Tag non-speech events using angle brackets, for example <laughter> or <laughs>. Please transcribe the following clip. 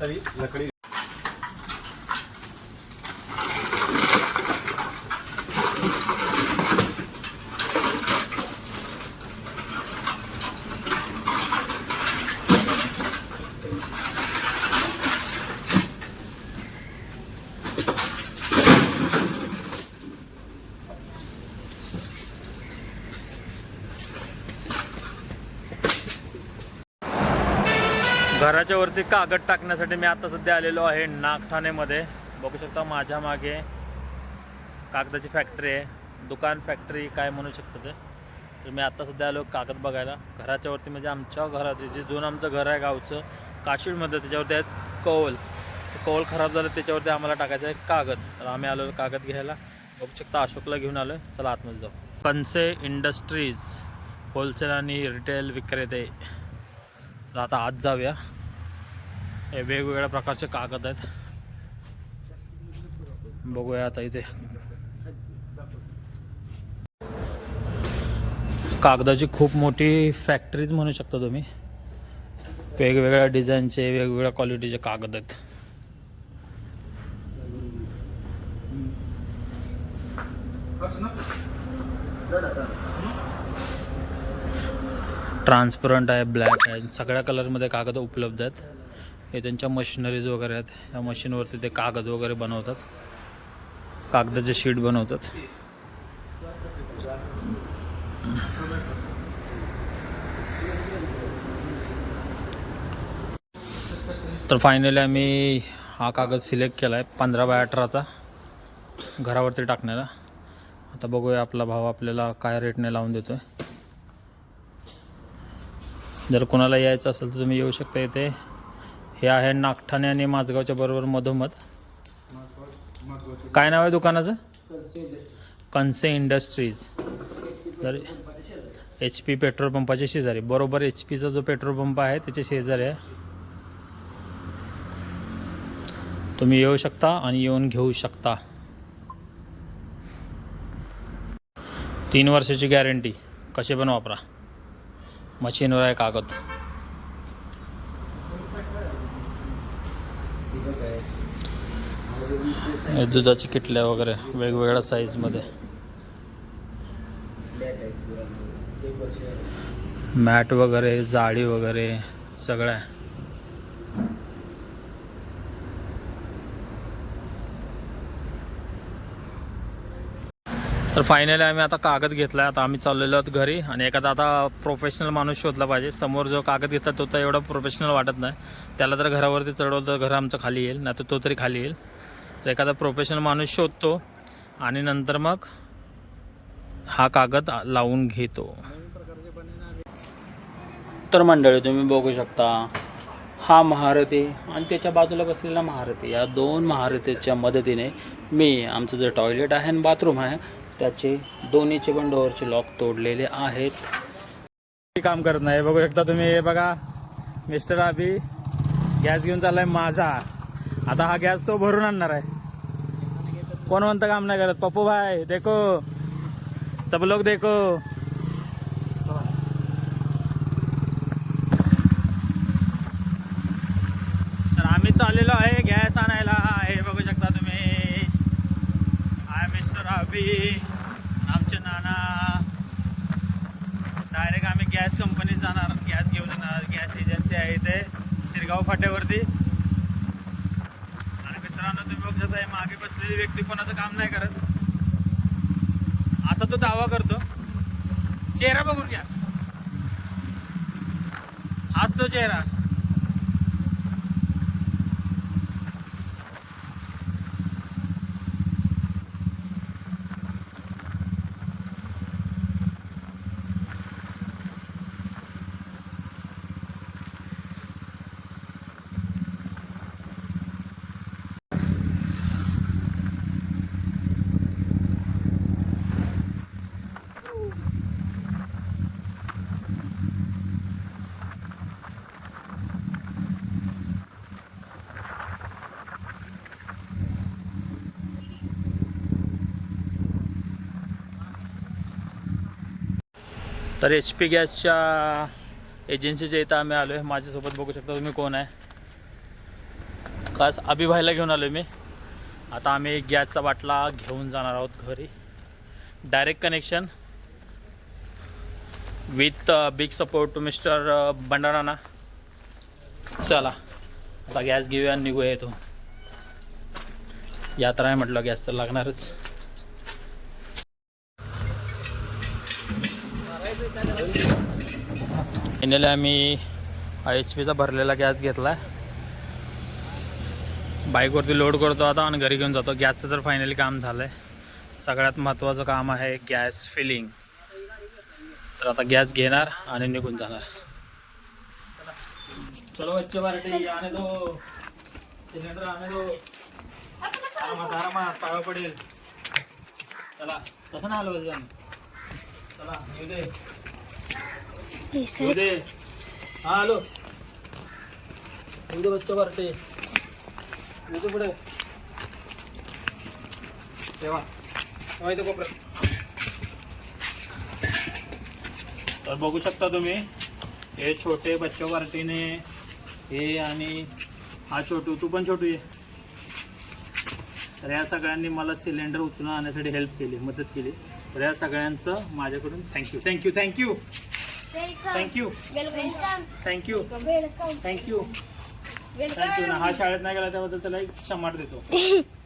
तरी लकडी घराच्या वरती कागद टाकण्यासाठी मी आता सध्या आलेलो आहे नागठाणेमध्ये. बघू शकता माझ्या मागे कागदाची फॅक्टरी आहे. दुकान फॅक्टरी काय म्हणू शकतो ते. तर मी आता सध्या आलो कागद बघायला. घराच्या वरती म्हणजे आमच्या घराचे जे जुनं आमचं घर आहे गावचं काशीडमध्ये त्याच्यावरती आहेत कौल. कौल खराब झालं त्याच्यावरती आम्हाला टाकायचं आहे कागद. तर आम्ही आलो कागद घ्यायला. बघू शकता अशोकला घेऊन आलो चला आतमध्ये जाऊ. कनसे इंडस्ट्रीज होलसेल आणि रिटेल विक्रेते. तर आता आज जाऊया. हे वेगवेगळ्या प्रकारचे कागद आहेत. बघूया आता इथे. कागदाची खूप मोठी फॅक्टरीज म्हणू शकता तुम्ही. वेगवेगळ्या डिझाईनचे वेगवेगळ्या क्वालिटीचे कागद आहेत. ट्रान्सपरंट आहे ब्लॅक आहे सगळ्या कलरमध्ये कागद उपलब्ध आहेत. हे त्यांच्या मशिनरीज वगैरे आहेत. या मशीनवरती ते कागद वगैरे बनवतात. कागदाचे शीट बनवतात. तर फायनली आम्ही हा कागद सिलेक्ट केला आहे पंधरा बाय अठराचा. घरावरती टाकण्याला आता बघूया आपला भाव आपल्याला काय रेटने लावून देतो आहे जर कोणाला यायचं असेल तर तुम्ही येऊ शकता इथे. हे आहे नागठाणे आणि माझगावच्या बरोबर मधोमध. काय नाव आहे दुकानाचं? कन्से इंडस्ट्रीज. तर एच पी पेट्रोल पंपाच्या शेजारी. बरोबर एच पीचा जो पेट्रोल पंप आहे त्याच्या शेजारी आहे. तुम्ही येऊ शकता आणि येऊन घेऊ शकता. तीन वर्षाची गॅरंटी कसे पण वापरा. मशीनवर आहे कागद हे दुधाची किटल्या वगैरे वेगवेगळ्या साईजमध्ये मॅट वगैरे जाळी वगैरे सगळं आहे. तर फायनली आम्ही आता कागद घेतला आता आम्ही चाललेलो आहोत घरी आणि एखादा आता प्रोफेशनल माणूस शोधला पाहिजे. समोर जो कागद घेतला तो तर एवढा प्रोफेशनल वाटत नाही. त्याला तर घरावरती चढवलं तर घर आमचं खाली येईल नाही तर तो तरी खाली येईल. तर एखादा प्रोफेशनल माणूस शोधतो आणि नंतर मग हा कागद लावून घेतो. तर मंडळी तुम्ही बघू शकता हा महारथी आणि त्याच्या बाजूला बसलेला महारथी या दोन महारथीच्या मदतीने मी आमचं जे टॉयलेट आहे आणि बाथरूम आहे त्याचे दोन्हीचे पण डोअरचे लॉक तोडलेले आहेत. काम करत नाही. बघू शकता तुम्ही हे बघा मिस्टर अभि गॅस घेऊन चाललाय माझा. आता हा गॅस तो भरून आणणार आहे. कोण म्हणतं काम नाही करत? पप्पू भाई देखो. सब लोग देखो. तर आम्ही चाललेलो आहे गॅस आणायला. हे बघू शकता तुम्ही. आय मिस्टर अभी आमचे नाना. डायरेक्ट आम्ही गॅस कंपनीत जाणार. गॅस घेऊन येणार. गॅस एजन्सी आहे इथे. शिरगाव फाट्यावरती. मित्रांनो तुम्ही बघत आहे मागे बसलेली व्यक्ती कोणाचं काम नाही करत. असा तो दावा करतो. चेहरा बघून घ्या. हाच तो चेहरा. तर एच पी गॅसच्या एजन्सीच्या इथं आम्ही आलो आहे माझ्यासोबत बघू शकता तुम्ही कोण आहे. खास अभिभाईला घेऊन आलो मी. आता आम्ही गॅसचा बाटला घेऊन जाणार आहोत घरी. Direct connection with big support to mister बंडाराना चला आता गॅस घेऊया आणि निघूया येतो यात्रा आहे म्हटलं गॅस तर लागणारच. फायनली आम्ही एच पीचा भरलेला गॅस घेतला बाईकवरती लोड करतो आता आणि घरी घेऊन जातो. गॅसचं तर फायनली काम झालं आहे सगळ्यात महत्त्वाचं काम आहे गॅस फिलिंग तर आता गॅस घेणार आणि निघून जाणार. चलो बच्चे बारटे आने दो. सिलेंडर आने दो. आरामात आरामात पाया पडेल. चला. तसं नाही आलं पाहिजे चला येऊ दे. येऊ पुढे तेव्हा तेव्हा कोपऱ्यात तर बघू शकता तुम्ही हे छोटे बच्चो पार्टीने हे आणि हा छोटू तू पण छोटू ये तर या सगळ्यांनी मला सिलेंडर उचलून आणण्यासाठी हेल्प केली मदत केली. तर या सगळ्यांचं माझ्याकडून thank you thank you thank you thank you thank you thank you thank you ना हा शाळेत नाही गेला त्याबद्दल त्याला एक शमाट देतो. <laughs>